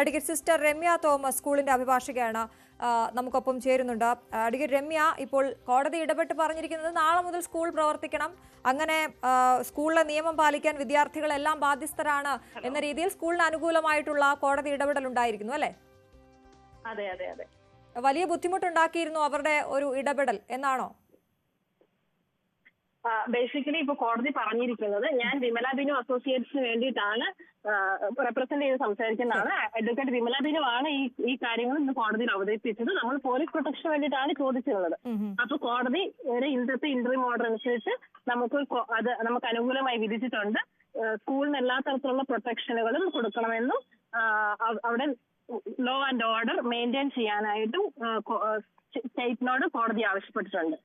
Advocate sister Ramya Thomas സ്കൂളിന്റെ അഭിഭാഷകയാണ് നമുക്കൊപ്പം ചേരുന്നുണ്ട്. അഡ്വക്കേറ്റ് രമ്യ ഇപ്പോൾ കോടതി ഇടപെട്ട് പറഞ്ഞിരിക്കുന്നത് നാളെ മുതൽ സ്കൂൾ പ്രവർത്തിക്കണം. അങ്ങനെ സ്കൂളിലെ നിയമം പാലിക്കാൻ വിദ്യാർത്ഥികളെല്ലാം ബാധ്യസ്ഥരാണ് എന്ന രീതിയിൽ സ്കൂളിന് അനുകൂലമായിട്ടുള്ള കോടതി ഇടപെടൽ ഉണ്ടായിരിക്കുന്നു അല്ലേ? അതെ അതെ അതെ. വലിയ ബുദ്ധിമുട്ടുണ്ടാക്കിയിരുന്നു അവരുടെ ഒരു ഇടപെടൽ എന്നാണോ? ബേസിക്കലി ഇപ്പൊ കോടതി പറഞ്ഞിരിക്കുന്നത് ഞാൻ വിമല ബിനു അസോസിയേറ്റ്സിന് വേണ്ടിയിട്ടാണ് റെപ്രസെന്റ് ചെയ്ത് സംസാരിക്കുന്നതാണ്. അഡ്വക്കേറ്റ് വിമല ബിനു ആണ് ഈ ഈ കാര്യങ്ങൾ ഇന്ന് കോടതിയിൽ അവതരിപ്പിച്ചത്. നമ്മൾ പോലീസ് പ്രൊട്ടക്ഷൻ വേണ്ടിയിട്ടാണ് ചോദിച്ചിരുന്നത്. അപ്പൊ കോടതി ഒരു ഇന്നത്തെ ഇന്റർവ്യൂ ഓർഡർ അനുസരിച്ച് നമുക്ക് അത് നമുക്ക് അനുകൂലമായി വിധിച്ചിട്ടുണ്ട്. സ്കൂളിന് എല്ലാ തരത്തിലുള്ള പ്രൊട്ടക്ഷനുകളും കൊടുക്കണമെന്നും അവിടെ ലോ ആൻഡ് ഓർഡർ മെയിന്റെയിൻ ചെയ്യാനായിട്ടും സ്റ്റേറ്റിനോട് കോടതി ആവശ്യപ്പെട്ടിട്ടുണ്ട്.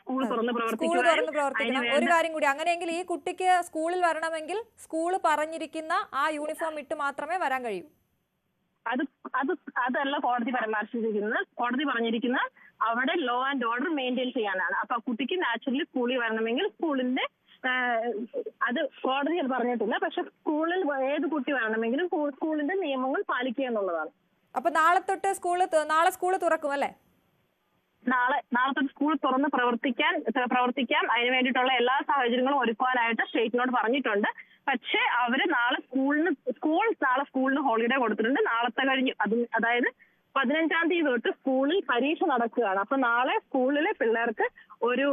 സ്കൂൾ തുറന്ന് പ്രവർത്തിക്കണം. ഒരു കാര്യം കൂടി അങ്ങനെയെങ്കിൽ ഈ കുട്ടിക്ക് സ്കൂളിൽ വരണമെങ്കിൽ സ്കൂൾ പറഞ്ഞിരിക്കുന്ന ആ യൂണിഫോം ഇട്ട് മാത്രമേ വരാൻ കഴിയൂ. അത് അത് അതല്ല കോടതി പരാമർശിച്ചിരിക്കുന്നത്. കോടതി പറഞ്ഞിരിക്കുന്ന അവിടെ ലോ ആൻഡ് ഓർഡർ മെയിന്റെയിൻ ചെയ്യാനാണ്. അപ്പൊ ആ കുട്ടിക്ക് നാച്ചുറലി സ്കൂളിൽ വരണമെങ്കിൽ സ്കൂളിന്റെ അത് കോടതി അത് പറഞ്ഞിട്ടില്ല. പക്ഷെ സ്കൂളിൽ ഏത് കുട്ടി വേണമെങ്കിലും സ്കൂളിന്റെ നിയമങ്ങൾ പാലിക്കുക എന്നുള്ളതാണ്. അപ്പൊ നാളെ തൊട്ട് സ്കൂൾ നാളെ സ്കൂൾ തുറക്കും അല്ലേ? നാളെ നാളെ തൊട്ട് സ്കൂൾ തുറന്ന് പ്രവർത്തിക്കാൻ പ്രവർത്തിക്കാം. അതിന് വേണ്ടിയിട്ടുള്ള എല്ലാ സാഹചര്യങ്ങളും ഒരുക്കുവാനായിട്ട് സ്റ്റേറ്റിനോട് പറഞ്ഞിട്ടുണ്ട്. പക്ഷേ അവർ നാളെ സ്കൂളിന് സ്കൂൾ നാളെ സ്കൂളിന് ഹോളിഡേ കൊടുത്തിട്ടുണ്ട്. നാളത്തെ കഴിഞ്ഞ് അത് അതായത് പതിനഞ്ചാം തീയതി തൊട്ട് സ്കൂളിൽ പരീക്ഷ നടക്കുകയാണ്. അപ്പൊ നാളെ സ്കൂളിലെ പിള്ളേർക്ക് ഒരു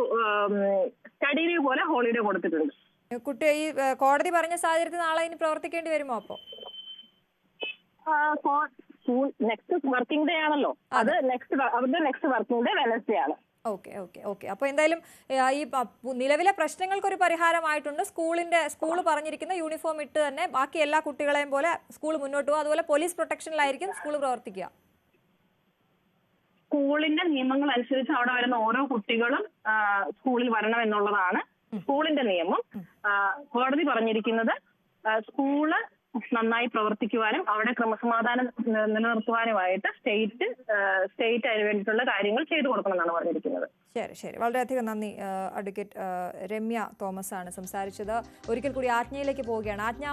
സ്റ്റഡി പോലെ ഹോളിഡേ കൊടുത്തിട്ടുണ്ട്. കുട്ടി ഈ കോടതി പറഞ്ഞ സാഹചര്യത്തിൽ നാളെ ഇനി പ്രവർത്തിക്കേണ്ടി വരുമോ അപ്പോ? സ്കൂൾ നെക്സ്റ്റ് വർക്കിംഗ് ഡേ ആണല്ലോ. അത് നെക്സ്റ്റ് അവരുടെ നെക്സ്റ്റ് വർക്കിംഗ് ഡേ വെനസ്ഡേ ആണ്. Okay okay okay. അപ്പോൾ എന്തായാലും ഈ നിലവിലെ പ്രശ്നങ്ങൾക്കൊരു പരിഹാരമായിട്ടുണ്ട്. സ്കൂളിന്റെ സ്കൂൾ പറഞ്ഞിരിക്കുന്ന യൂണിഫോം ഇട്ട് തന്നെ ബാക്കി എല്ലാ കുട്ടികളെയും പോലെ സ്കൂൾ മുന്നോട്ട് പോകും അതുപോലെ പോലീസ് പ്രൊട്ടക്ഷനിലായിരിക്കും സ്കൂൾ പ്രവർത്തിക്കുക. സ്കൂളിന്റെ നിയമങ്ങൾ അനുസരിച്ച് അവിടെ വരുന്ന ഓരോ കുട്ടികളും സ്കൂളിൽ വരണം എന്നുള്ളതാണ് സ്കൂളിന്റെ നിയമം. കോടതി പറഞ്ഞിരിക്കുന്നത് സ്കൂൾ നന്നായി പ്രവർത്തിക്കുവാനും അവിടെ ക്രമസമാധാനം നിലനിർത്തുവാനുമായിട്ട് സ്റ്റേറ്റ് സ്റ്റേറ്റ് അതിന് വേണ്ടിയിട്ടുള്ള കാര്യങ്ങൾ ചെയ്തു കൊടുക്കണമെന്നാണ് പറഞ്ഞിരിക്കുന്നത്. ശരി ശരി. വളരെയധികം നന്ദി അഡ്വക്കേറ്റ് രമ്യ തോമസ് ആണ് സംസാരിച്ചത്. ഒരിക്കൽ കൂടി ആജ്ഞയിലേക്ക് പോവുകയാണ്. ആജ്ഞ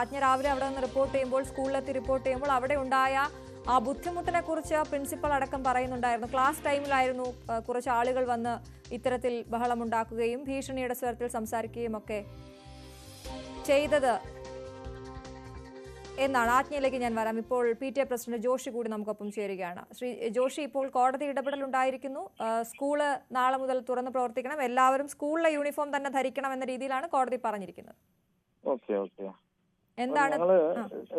ആജ്ഞ രാവിലെ അവിടെ നിന്ന് റിപ്പോർട്ട് ചെയ്യുമ്പോൾ സ്കൂളിലെത്തി റിപ്പോർട്ട് ചെയ്യുമ്പോൾ അവിടെ ഉണ്ടായ ആ ബുദ്ധിമുട്ടിനെ കുറിച്ച് പ്രിൻസിപ്പൽ അടക്കം പറയുന്നുണ്ടായിരുന്നു. ക്ലാസ് ടൈമിലായിരുന്നു കുറച്ച് ആളുകൾ വന്ന് ഇത്തരത്തിൽ ബഹളമുണ്ടാക്കുകയും ഭീഷണിയുടെ സ്വരത്തിൽ സംസാരിക്കുകയും ഒക്കെ ചെയ്തത് എന്നാണ്. ആജ്ഞയിലേക്ക് ഞാൻ വരാം. ഇപ്പോൾ P T A president Joshi കൂടി നമുക്കൊപ്പം ചേരുകയാണ്. ശ്രീ ജോഷി ഇപ്പോൾ കോടതി ഇടപെടൽ ഉണ്ടായിരിക്കുന്നു സ്കൂൾ നാളെ മുതൽ തുറന്ന് പ്രവർത്തിക്കണം. എല്ലാവരും സ്കൂളിലെ യൂണിഫോം തന്നെ ധരിക്കണം എന്ന രീതിയിലാണ് കോടതി പറഞ്ഞിരിക്കുന്നത്. Okay okay. എന്താണ്? ഞങ്ങൾ.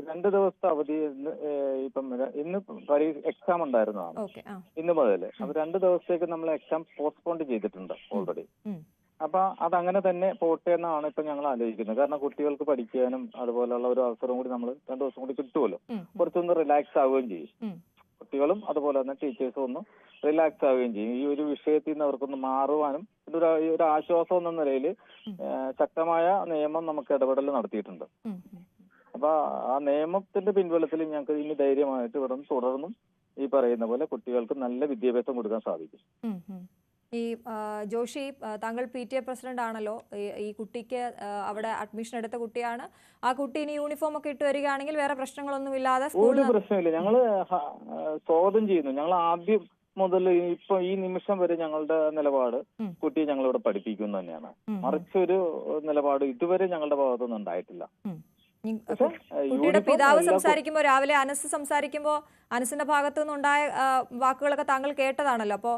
രണ്ട് ദിവസത്തെ അവധി ഇപ്പം ഇന്ന് എക്സാം ഉണ്ടായിരുന്നതാണ്. ഇന്ന് മുതൽ അപ്പൊ രണ്ട് ദിവസത്തേക്ക് നമ്മൾ എക്സാം പോസ്റ്റ്പോണ്ട് ചെയ്തിട്ടുണ്ട് ഓൾറെഡി. അപ്പൊ അതങ്ങനെ തന്നെ പോട്ടെ എന്നാണ് ഇപ്പൊ ഞങ്ങൾ ആലോചിക്കുന്നത്. കാരണം കുട്ടികൾക്ക് പഠിക്കാനും അതുപോലുള്ള ഒരു അവസരം കൂടി നമ്മൾ രണ്ടു ദിവസം കൂടി കിട്ടുമല്ലോ. കുറച്ചൊന്ന് റിലാക്സ് ആവുകയും ചെയ്യും. കുട്ടികളും അതുപോലെ തന്നെ ടീച്ചേഴ്സും ഒന്ന് റിലാക്സ് ആവുകയും ചെയ്യും ഈ ഒരു വിഷയത്തിൽ നിന്ന് അവർക്കൊന്ന് മാറുവാനും ഇതൊരു ഒരു ആശ്വാസം എന്ന നിലയിൽ ശക്തമായ നിയമം നമുക്ക് ഇടപെടൽ നടത്തിയിട്ടുണ്ട്. അപ്പൊ ആ നിയമത്തിന്റെ പിൻബലത്തിൽ ഞങ്ങൾക്ക് ഇനി ധൈര്യമായിട്ട് ഇവിടെ തുടർന്നും ഈ പറയുന്ന പോലെ കുട്ടികൾക്ക് നല്ല വിദ്യാഭ്യാസം കൊടുക്കാൻ സാധിക്കും. ഈ ജോഷി താങ്കൾ പി ടി എ പ്രസിഡന്റ് ആണല്ലോ. ഈ- കുട്ടിക്ക് അവിടെ അഡ്മിഷൻ എടുത്ത കുട്ടിയാണ്. ആ കുട്ടി ഇനി യൂണിഫോം ഒക്കെ ഇട്ട് വരികയാണെങ്കിൽ വേറെ പ്രശ്നങ്ങളൊന്നും ഇല്ലാതെ ഒരു പ്രശ്നമില്ല ഞങ്ങൾ സ്വാഗതം ചെയ്യുന്നു. ഞങ്ങൾ ആദ്യം മുതൽ ഇപ്പൊ ഈ നിമിഷം വരെ ഞങ്ങളുടെ നിലപാട് കുട്ടിയെ ഞങ്ങളിവിടെ പഠിപ്പിക്കുന്നു തന്നെയാണ്. മറിച്ചൊരു നിലപാട് ഇതുവരെ ഞങ്ങളുടെ ഭാഗത്തൊന്നും ഉണ്ടായിട്ടില്ല. കുട്ടിയുടെ പിതാവ് സംസാരിക്കുമ്പോ സംസാരിക്കുമ്പോൾ രാവിലെ അനസ് സംസാരിക്കുമ്പോൾ അനസിന്റെ ഭാഗത്തു നിന്നുണ്ടായ വാക്കുകളൊക്കെ താങ്കൾ കേട്ടതാണല്ലോ. അപ്പോൾ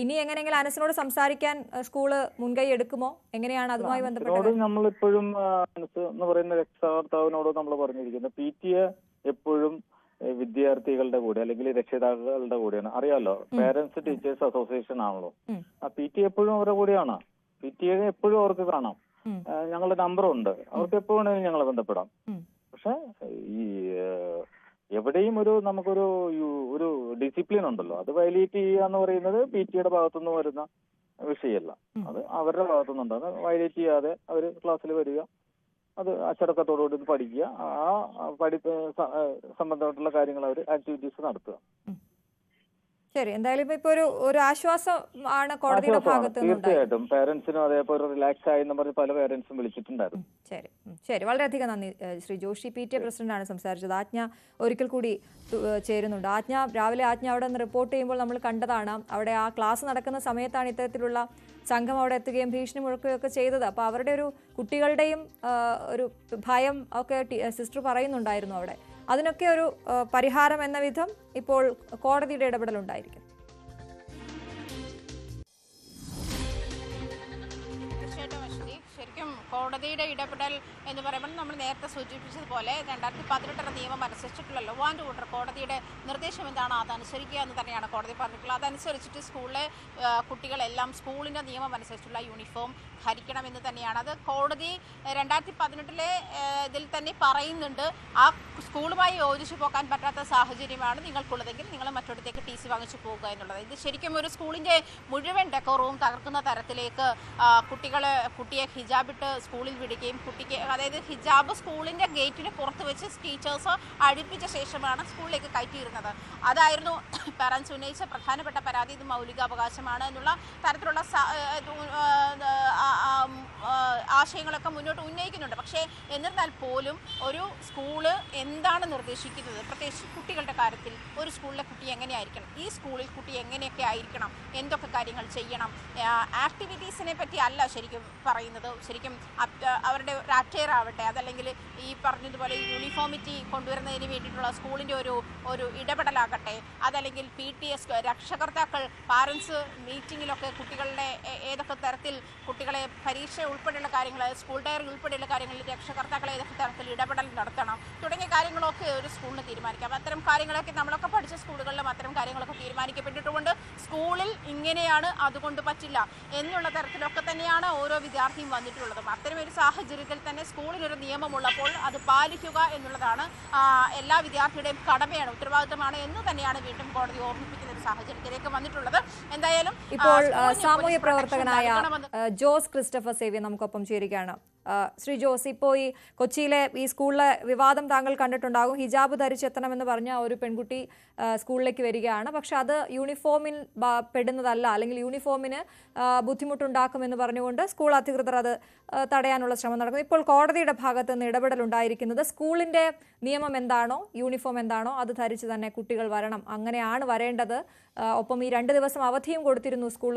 ഇനി എങ്ങനെയെങ്കിലും അനസിനോട് സംസാരിക്കാൻ സ്കൂൾ മുൻകൈ എടുക്കുമോ? എങ്ങനെയാണ് അതുമായി ബന്ധപ്പെട്ട് നമ്മളിപ്പോഴും അനസ് എന്ന് പറയുന്ന രക്ഷകർത്താവിനോട് നമ്മൾ പറഞ്ഞിരിക്കുന്നത് പി ടി എ എപ്പോഴും വിദ്യാർത്ഥികളുടെ കൂടെ അല്ലെങ്കിൽ രക്ഷിതാക്കളുടെ കൂടെയാണ്. അറിയാലോ പേരന്റ്സ് ടീച്ചേഴ്സ് അസോസിയേഷൻ ആണല്ലോ. ആ പി ടി എപ്പോഴും അവരുടെ കൂടെയാണ്. പി ടി എ എപ്പോഴും അവർക്ക് കാണാം. ഞങ്ങളുടെ നമ്പറുണ്ട്. അവർക്ക് എപ്പോ വേണമെങ്കിലും ഞങ്ങളെ ബന്ധപ്പെടാം. പക്ഷെ ഈ എവിടെയും ഒരു നമുക്കൊരു ഒരു ഡിസിപ്ലിൻ ഉണ്ടല്ലോ. അത് വയലേറ്റ് ചെയ്യുക എന്ന് പറയുന്നത് പി ടിയുടെ ഭാഗത്തുനിന്ന് വരുന്ന വിഷയമല്ല. അത് അവരുടെ ഭാഗത്തുനിന്നുണ്ട്. അത് വയലേറ്റ് ചെയ്യാതെ അവർ ക്ലാസ്സിൽ വരിക. അത് അച്ചടക്കത്തോടുകൂടി പഠിക്കുക. ആ പഠി സംബന്ധമായിട്ടുള്ള കാര്യങ്ങൾ അവർ ആക്ടിവിറ്റീസ് നടത്തുക. ശരി എന്തായാലും ഇപ്പൊ ഒരു ഒരു ആശ്വാസം ആണ് കോടതിയുടെ ഭാഗത്ത് തീർച്ചയായിട്ടും. പേരൻസിനും അതേപോലെ റിലാക്സ് ആയി പറഞ്ഞ് പല പേരൻസും വിളിച്ചിട്ടുണ്ടായിരുന്നു. ശരി ശരി. വളരെയധികം നന്ദി. Shri Joshi P T A പ്രസിഡന്റാണ് സംസാരിച്ചത്. ആജ്ഞ ഒരിക്കൽ കൂടി ചേരുന്നുണ്ട്. ആജ്ഞ രാവിലെ ആജ്ഞ അവിടെ നിന്ന് റിപ്പോർട്ട് ചെയ്യുമ്പോൾ നമ്മൾ കണ്ടതാണ് അവിടെ ആ ക്ലാസ് നടക്കുന്ന സമയത്താണ് ഇത്തരത്തിലുള്ള സംഘം അവിടെ എത്തുകയും ഭീഷണി മുഴക്കുകയൊക്കെ ചെയ്തത്. അപ്പോൾ അവരുടെ ഒരു കുട്ടികളുടെയും ഒരു ഭയം ഒക്കെ സിസ്റ്റർ പറയുന്നുണ്ടായിരുന്നു അവിടെ. അതിനൊക്കെ ഒരു പരിഹാരം എന്ന വിധം ഇപ്പോൾ കോടതിയുടെ ഇടപെടലുണ്ടായിരിക്കും. തീർച്ചയായിട്ടും ശരിക്കും കോടതിയുടെ ഇടപെടൽ എന്ന് പറയുമ്പോൾ നമ്മൾ നേരത്തെ സൂചിപ്പിച്ചതുപോലെ രണ്ടായിരത്തി പതിനെട്ടര നിയമം അനുസരിച്ചിട്ടുള്ള ലോ ആൻഡ് ഓർഡർ കോടതിയുടെ നിർദ്ദേശം എന്താണ്? അതനുസരിക്കുക എന്ന് തന്നെയാണ് കോടതി പറഞ്ഞിട്ടുള്ളത്. അതനുസരിച്ചിട്ട് സ്കൂളിലെ കുട്ടികളെല്ലാം സ്കൂളിന്റെ നിയമം അനുസരിച്ചുള്ള യൂണിഫോം ധരിക്കണമെന്ന് തന്നെയാണ്. അത് കോടതി രണ്ടായിരത്തി പതിനെട്ടിലെ ഇതിൽ തന്നെ പറയുന്നുണ്ട്. ആ സ്കൂളുമായി യോജിച്ചു പോകാൻ പറ്റാത്ത സാഹചര്യമാണ് നിങ്ങൾക്കുള്ളതെങ്കിൽ നിങ്ങൾ മറ്റൊരിടത്തേക്ക് ടി സി വാങ്ങിച്ചു പോകുക എന്നുള്ളത്. ഇത് ശരിക്കും ഒരു സ്കൂളിന്റെ മുഴുവൻ ഡെക്കോറവും തകർക്കുന്ന തരത്തിലേക്ക് കുട്ടികളെ കുട്ടിയെ ഹിജാബിട്ട് സ്കൂളിൽ വിടുകയും കുട്ടിക്ക് അതായത് ഹിജാബ് സ്കൂളിന്റെ ഗേറ്റിന് പുറത്ത് വെച്ച് ടീച്ചേഴ്സ് അടുപ്പിച്ച ശേഷമാണ് സ്കൂളിലേക്ക് കയറ്റിയിരുന്നത്. അതായിരുന്നു പാരൻസ് ഉന്നയിച്ച പ്രധാനപ്പെട്ട പരാതി. ഇത് മൗലികാവകാശമാണ് എന്നുള്ള തരത്തിലുള്ള ആശയങ്ങളൊക്കെ മുന്നോട്ട് ഉന്നയിക്കുന്നുണ്ട്. പക്ഷേ എന്നിരുന്നാൽ പോലും ഒരു സ്കൂൾ എന്താണ് നിർദ്ദേശിക്കുന്നത്? പ്രത്യേകിച്ച് കുട്ടികളുടെ കാര്യത്തിൽ ഒരു സ്കൂളിലെ കുട്ടി എങ്ങനെയായിരിക്കണം? ഈ സ്കൂളിൽ കുട്ടി എങ്ങനെയൊക്കെ ആയിരിക്കണം? എന്തൊക്കെ കാര്യങ്ങൾ ചെയ്യണം? ആക്ടിവിറ്റീസിനെ പറ്റി അല്ല ശരിക്കും പറയുന്നത്. ശരിക്കും അവരുടെ ഒരു ആവട്ടെ അതല്ലെങ്കിൽ ഈ പറഞ്ഞതുപോലെ യൂണിഫോമിറ്റി കൊണ്ടുവരുന്നതിന് വേണ്ടിയിട്ടുള്ള സ്കൂളിന്റെ ഒരു ഒരു ഇടപെടലാകട്ടെ അതല്ലെങ്കിൽ പി ടി എസ് രക്ഷകർത്താക്കൾ പാരൻസ് മീറ്റിങ്ങിലൊക്കെ കുട്ടികളുടെ ഏതൊക്കെ തരത്തിൽ കുട്ടികളെ പരീക്ഷ ഉൾപ്പെടെയുള്ള കാര്യങ്ങൾ സ്കൂൾ ഡയറി ഉൾപ്പെടെയുള്ള കാര്യങ്ങളിൽ രക്ഷകർത്താക്കൾ ഏതൊക്കെ തരത്തിൽ ഇടപെടൽ നടത്തണം തുടങ്ങിയ കാര്യങ്ങളൊക്കെ ഒരു സ്കൂളിന് തീരുമാനിക്കാം. അത്തരം കാര്യങ്ങളൊക്കെ നമ്മളൊക്കെ പഠിച്ച സ്കൂളുകളിലും അത്തരം കാര്യങ്ങളൊക്കെ തീരുമാനിക്കപ്പെട്ടിട്ടുമുണ്ട് സ്കൂളിൽ ഇങ്ങനെയാണ് അതുകൊണ്ട് പറ്റില്ല. എന്നുള്ള തരത്തിലൊക്കെ തന്നെയാണ് ഓരോ വിദ്യാർത്ഥിയും വന്നിട്ടുള്ളതും അത്തരം ഒരു സാഹചര്യത്തിൽ തന്നെ സ്കൂളിനൊരു നിയമമുള്ളപ്പോൾ അത് പാലിക്കുക എന്നുള്ളതാണ് എല്ലാ വിദ്യാർത്ഥിയുടെയും കടമയാണ് ഉത്തരവാദിത്തമാണ് എന്ന് തന്നെയാണ് വീണ്ടും കോടതി ഓർമ്മിപ്പിക്കുന്ന ഒരു സാഹചര്യത്തിലേക്ക് വന്നിട്ടുള്ളത്. എന്തായാലും ഇപ്പോൾ സാമൂഹ്യ പ്രവർത്തകനായ ജോസ് ക്രിസ്റ്റഫർ സേവ്യ നമുക്കൊപ്പം ചേരുകയാണ്. ശ്രീ ജോസ് ഇപ്പോൾ ഈ കൊച്ചിയിലെ ഈ സ്കൂളിലെ വിവാദം താങ്കൾ കണ്ടിട്ടുണ്ടാകും. ഹിജാബ് ധരിച്ചെത്തണമെന്ന് പറഞ്ഞ ഒരു പെൺകുട്ടി സ്കൂളിലേക്ക് വരികയാണ്. പക്ഷെ അത് യൂണിഫോമിൽ പെടുന്നതല്ല. അല്ലെങ്കിൽ യൂണിഫോമിന് ബുദ്ധിമുട്ടുണ്ടാക്കുമെന്ന് പറഞ്ഞുകൊണ്ട് സ്കൂൾ അധികൃതർ അത് തടയാനുള്ള ശ്രമം നടക്കുന്നു. ഇപ്പോൾ കോടതിയുടെ ഭാഗത്ത് നിന്ന് ഇടപെടൽ ഉണ്ടായിരിക്കുന്നത് സ്കൂളിന്റെ നിയമം എന്താണോ യൂണിഫോം എന്താണോ അത് ധരിച്ച് തന്നെ കുട്ടികൾ വരണം. അങ്ങനെയാണ് വരേണ്ടത്. ഒപ്പം ഈ രണ്ട് ദിവസം അവധിയും കൊടുത്തിരുന്നു സ്കൂൾ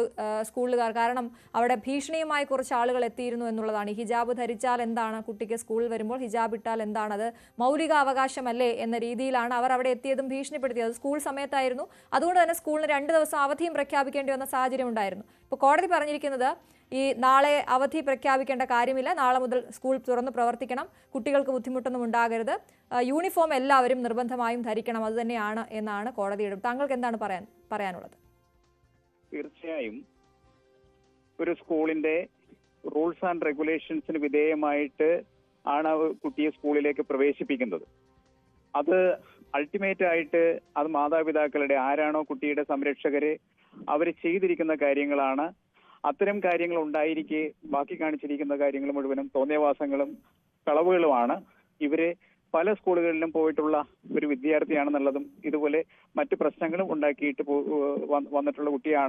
സ്കൂളുകാർ. കാരണം അവിടെ ഭീഷണിയുമായി കുറച്ച് ആളുകൾ എത്തിയിരുന്നു എന്നുള്ളതാണ് ഹിജാബ് ധരിച്ചാൽ എന്താണ്? കുട്ടിക്ക് സ്കൂളിൽ വരുമ്പോൾ ഹിജാബ് ഇട്ടാൽ എന്താണത് മൗലിക അവകാശമല്ലേ എന്ന രീതിയിലാണ് അവർ അവിടെ എത്തിയതും ഭീഷണിപ്പെടുത്തിയത്. സ്കൂൾ സമയത്തായിരുന്നു. അതുകൊണ്ട് തന്നെ സ്കൂളിന് രണ്ട് ദിവസം അവധിയും പ്രഖ്യാപിക്കേണ്ടി വന്ന സാഹചര്യം ഉണ്ടായിരുന്നു. ഇപ്പോൾ കോടതി പറഞ്ഞിരിക്കുന്നത് ഈ നാളെ അവധി പ്രഖ്യാപിക്കേണ്ട കാര്യമില്ല. നാളെ മുതൽ സ്കൂൾ തുറന്ന് പ്രവർത്തിക്കണം. കുട്ടികൾക്ക് ബുദ്ധിമുട്ടൊന്നും ഉണ്ടാകരുത്. യൂണിഫോം എല്ലാവരും നിർബന്ധമായും ധരിക്കണം. അത് തന്നെയാണ് എന്നാണ് കോടതിയുടെ താങ്കൾക്ക് എന്താണ് പറയാൻ പറയാനുള്ളത്? തീർച്ചയായും ഒരു സ്കൂളിന്റെ റൂൾസ് ആൻഡ് റെഗുലേഷൻസിന് വിധേയമായിട്ട് ആണ് കുട്ടിയെ സ്കൂളിലേക്ക് പ്രവേശിപ്പിക്കുന്നത്. അത് അൾട്ടിമേറ്റ് ആയിട്ട് അത് മാതാപിതാക്കളുടെ ആരാണോ കുട്ടിയുടെ സംരക്ഷകര് അവർ ചെയ്തിരിക്കുന്ന കാര്യങ്ങളാണ്. അത്തരം കാര്യങ്ങൾ ഉണ്ടായിരിക്കെ ബാക്കി കാണിച്ചിരിക്കുന്ന കാര്യങ്ങൾ മുഴുവനും തോന്നിയവാസങ്ങളും കളവുകളുമാണ്. ഇവർ പല സ്കൂളുകളിലും പോയിട്ടുള്ള ഒരു വിദ്യാർത്ഥിയാണെന്നുള്ളതും ഇതുപോലെ മറ്റു പ്രശ്നങ്ങളും ഉണ്ടാക്കിയിട്ട് വന്നിട്ടുള്ള കുട്ടിയാണ്